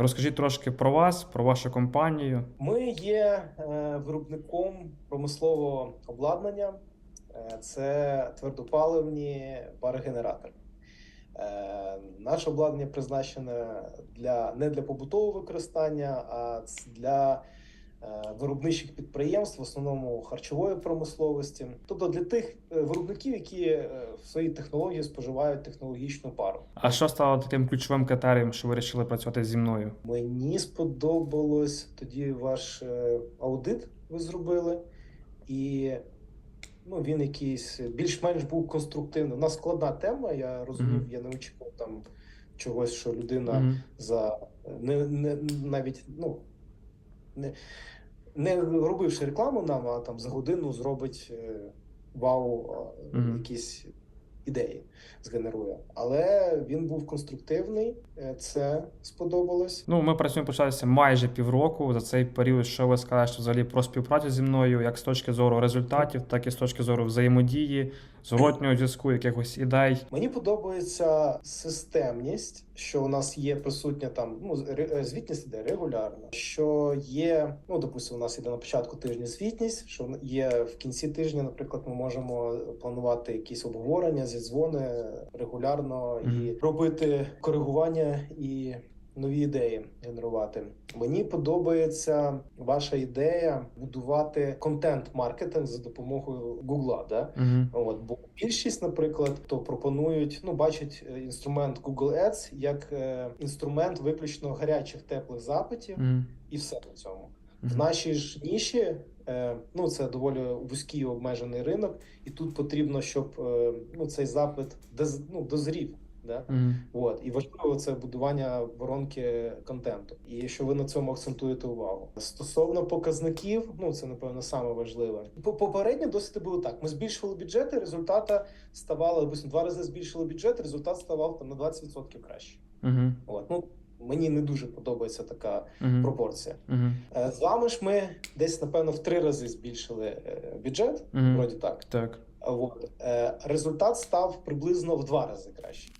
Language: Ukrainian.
Розкажіть трошки про вас, про вашу компанію. Ми є е, виробником промислового обладнання. Е, Це твердопаливні парогенератори. Е, Наше обладнання призначене для не для побутового використання, а для виробничих підприємств, в основному харчової промисловості, тобто для тих е, виробників, які е, в своїй технології споживають технологічну пару. А що стало таким ключовим критерієм, що ви вирішили працювати зі мною? Мені сподобалось тоді ваш е, аудит ви зробили, і ну, він якийсь більш-менш був конструктивний. У нас складна тема, я розумів, Мгм. я не очікував там чогось, що людина Мгм. за не, не навіть ну не, не робивши рекламу нам, а там за годину зробить е, вау, Мгм. якісь ідеї згенерує. Але він був конструктивний, е, це сподобалось. Ну, ми працюємо почалися майже півроку. За цей період, що ви скажете взагалі про співпрацю зі мною, як з точки зору результатів, так і з точки зору взаємодії, зворотнього зв'язку, якихось ідей. Мені подобається системність, що у нас є присутня там ну е, звітність іде регулярно. Що є, ну допустимо, у нас іде на початку тижня звітність, що є в кінці тижня, наприклад, ми можемо планувати якісь обговорення, зідзвони регулярно і робити коригування і. Нові ідеї генерувати. Мені подобається ваша ідея будувати контент-маркетинг за допомогою Гугла. Да? Угу. От бо більшість, наприклад, то пропонують ну бачать е, інструмент Google Ads як е, інструмент виключно гарячих теплих запитів, Угу. і все на цьому. В нашій ж ніші е, ну це доволі вузький обмежений ринок, і тут потрібно, щоб е, ну цей запит ну, дозрів. Да? Угу. От і важливо це будування воронки контенту, і що ви на цьому акцентуєте увагу стосовно показників. Ну це напевно саме важливе. По- Попередньо досить було так. Ми збільшували бюджети, результата ставало допустим, два рази збільшили бюджет, результат ставав там на 20% краще. Угу. От ну мені не дуже подобається така Угу. пропорція. Е, З вами ж ми десь напевно в три рази збільшили е, бюджет. Мгм. Вроді так. Так. От. Е, результат став приблизно в два рази краще.